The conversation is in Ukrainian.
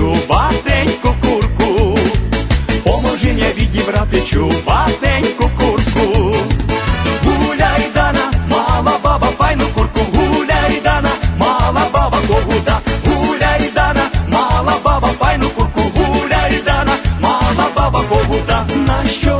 чубатеньку курку, поможи мені відібрати чубатеньку курку. Гуляй, дана, мала баба, файну курку, гуляй, дана, мала баба, когуда, гуляй, дана, мала баба, файну курку, гуляй, дана, мала баба, когуда. На що